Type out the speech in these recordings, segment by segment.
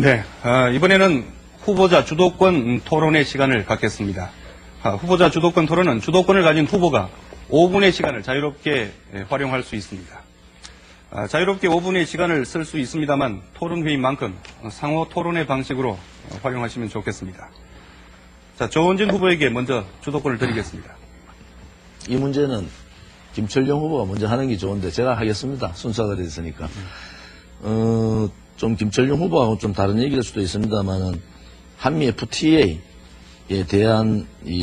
네, 아, 이번에는 후보자 주도권 토론의 시간을 갖겠습니다. 아, 후보자 주도권 토론은 주도권을 가진 후보가 5분의 시간을 자유롭게 예, 활용할 수 있습니다. 아, 자유롭게 5분의 시간을 쓸 수 있습니다만 토론 회의인 만큼 상호 토론의 방식으로 어, 활용하시면 좋겠습니다. 자, 조원진 후보에게 먼저 주도권을 드리겠습니다. 이 문제는 김철경 후보가 먼저 하는 게 좋은데 제가 하겠습니다. 순서가 됐으니까. 어, 좀 김철경 후보하고 좀 다른 얘기일 수도 있습니다만은 한미 FTA에 대한 이,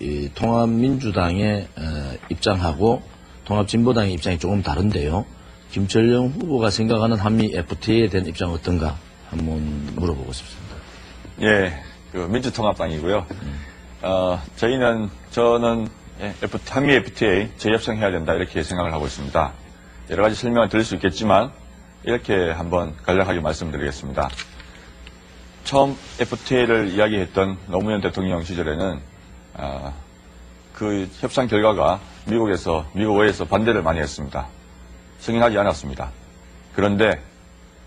이 통합민주당의 어, 입장하고 통합진보당의 입장이 조금 다른데요. 김철영 후보가 생각하는 한미 FTA에 대한 입장은 어떤가 한번 물어보고 싶습니다. 예, 그 민주통합당이고요. 어, 저희는 저는 예, 한미 FTA 재협상해야 된다 이렇게 생각을 하고 있습니다. 여러 가지 설명을 드릴 수 있겠지만 이렇게 한번 간략하게 말씀드리겠습니다. 처음 FTA를 이야기했던 노무현 대통령 시절에는 아, 그 협상 결과가 미국에서 미국 의회에서 반대를 많이 했습니다. 승인하지 않았습니다. 그런데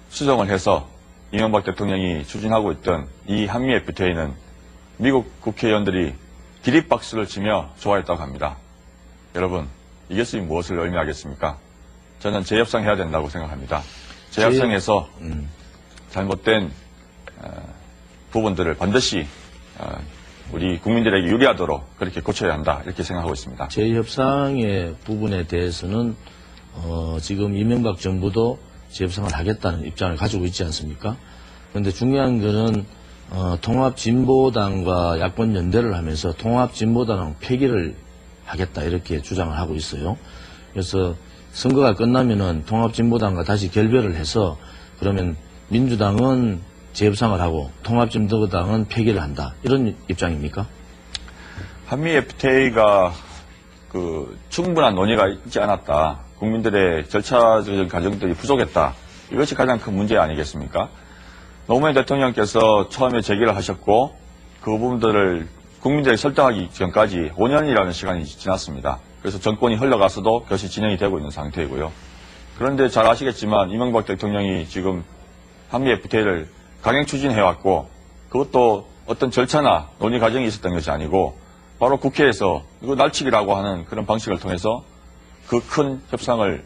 수정을 해서 이명박 대통령이 추진하고 있던 이 한미 FTA는 미국 국회의원들이 기립박수를 치며 좋아했다고 합니다. 여러분, 이것이 무엇을 의미하겠습니까? 저는 재협상해야 된다고 생각합니다. 재협상에서 잘못된 어, 부분들을 반드시 어, 우리 국민들에게 유리하도록 그렇게 고쳐야 한다 이렇게 생각하고 있습니다. 재협상의 부분에 대해서는 어, 지금 이명박 정부도 재협상을 하겠다는 입장을 가지고 있지 않습니까? 그런데 중요한 거는 어, 통합진보당과 야권 연대를 하면서 통합진보당 폐기를 하겠다 이렇게 주장을 하고 있어요. 그래서 선거가 끝나면은 통합진보당과 다시 결별을 해서 그러면 민주당은 재협상을 하고 통합진보당은 폐기를 한다 이런 입장입니까? 한미 FTA가 그 충분한 논의가 있지 않았다. 국민들의 절차적인 과정들이 부족했다. 이것이 가장 큰 문제 아니겠습니까? 노무현 대통령께서 처음에 제기를 하셨고 그 부분들을 국민들에게 설득하기 전까지 5년이라는 시간이 지났습니다. 그래서 정권이 흘러가서도 그것이 진행이 되고 있는 상태이고요. 그런데 잘 아시겠지만 이명박 대통령이 지금 한미 FTA를 강행 추진해왔고 그것도 어떤 절차나 논의 과정이 있었던 것이 아니고 바로 국회에서 이거 날치기라고 하는 그런 방식을 통해서 그 큰 협상을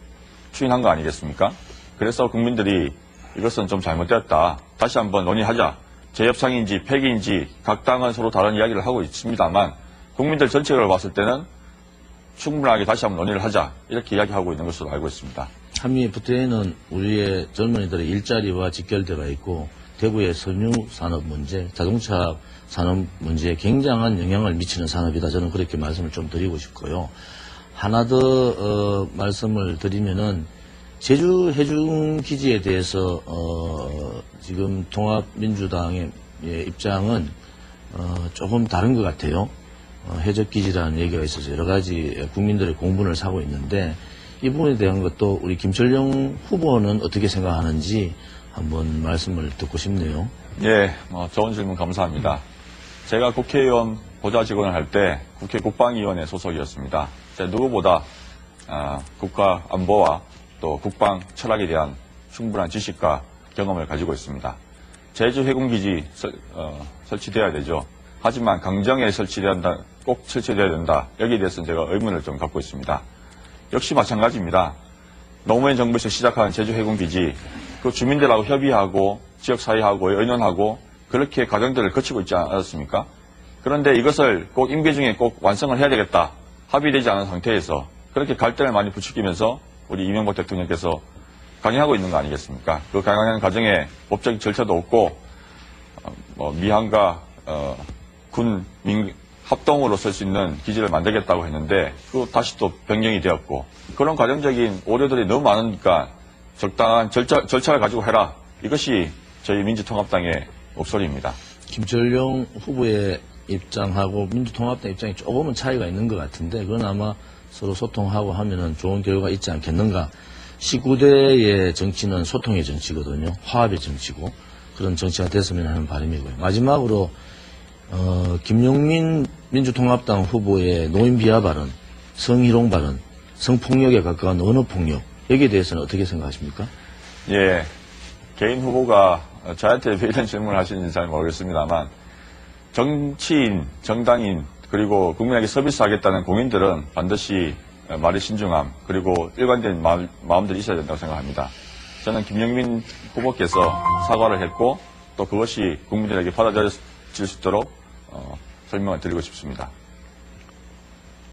추진한 거 아니겠습니까? 그래서 국민들이 이것은 좀 잘못되었다. 다시 한번 논의하자. 재협상인지 폐기인지 각 당은 서로 다른 이야기를 하고 있습니다만 국민들 전체를 봤을 때는 충분하게 다시 한번 논의를 하자. 이렇게 이야기하고 있는 것으로 알고 있습니다. 한미 FTA는 우리의 젊은이들의 일자리와 직결되어 있고 대구의 섬유 산업 문제, 자동차 산업 문제에 굉장한 영향을 미치는 산업이다. 저는 그렇게 말씀을 좀 드리고 싶고요. 하나 더 어, 말씀을 드리면은 제주 해중 기지에 대해서 어, 지금 통합민주당의 예, 입장은 어, 조금 다른 것 같아요. 어, 해적기지라는 얘기가 있어서 여러 가지 국민들의 공분을 사고 있는데 이 부분에 대한 것도 우리 김철영 후보는 어떻게 생각하는지 한번 말씀을 듣고 싶네요. 예, 뭐 좋은 질문 감사합니다. 제가 국회의원 보좌 직원을 할 때 국회 국방위원회 소속이었습니다. 제 누구보다 아, 국가 안보와 또 국방 철학에 대한 충분한 지식과 경험을 가지고 있습니다. 제주 해군기지 설, 어, 설치돼야 되죠. 하지만 강정에 설치돼야 한다, 꼭 설치돼야 된다. 여기에 대해서는 제가 의문을 좀 갖고 있습니다. 역시 마찬가지입니다. 노무현 정부에서 시작한 제주 해군기지 그 주민들하고 협의하고 지역사회하고 의논하고 그렇게 과정들을 거치고 있지 않았습니까? 그런데 이것을 꼭 임기 중에 꼭 완성을 해야 되겠다. 합의되지 않은 상태에서 그렇게 갈등을 많이 부추기면서 우리 이명박 대통령께서 강행하고 있는 거 아니겠습니까? 그 강행하는 과정에 법적인 절차도 없고 어, 뭐 미항과 어, 군 민, 합동으로 쓸 수 있는 기지를 만들겠다고 했는데 그 다시 또 변경이 되었고 그런 과정적인 오류들이 너무 많으니까 적당한 절차, 절차를 가지고 해라. 이것이 저희 민주통합당의 목소리입니다. 김철용 후보의 입장하고 민주통합당 입장이 조금은 차이가 있는 것 같은데 그건 아마 서로 소통하고 하면은 좋은 결과가 있지 않겠는가. 19대의 정치는 소통의 정치거든요. 화합의 정치고 그런 정치가 됐으면 하는 바람이고요. 마지막으로 어, 김용민 민주통합당 후보의 노인 비하 발언, 성희롱 발언, 성폭력에 가까운 언어폭력 여기에 대해서는 어떻게 생각하십니까? 예, 개인 후보가 어, 저한테 왜 이런 질문을 하시는지 잘 모르겠습니다만 정치인, 정당인 그리고 국민에게 서비스하겠다는 공인들은 반드시 어, 말의 신중함 그리고 일관된 마음, 마음들이 있어야 된다고 생각합니다. 저는 김영민 후보께서 사과를 했고 또 그것이 국민들에게 받아들여질 수 있도록 어, 설명을 드리고 싶습니다.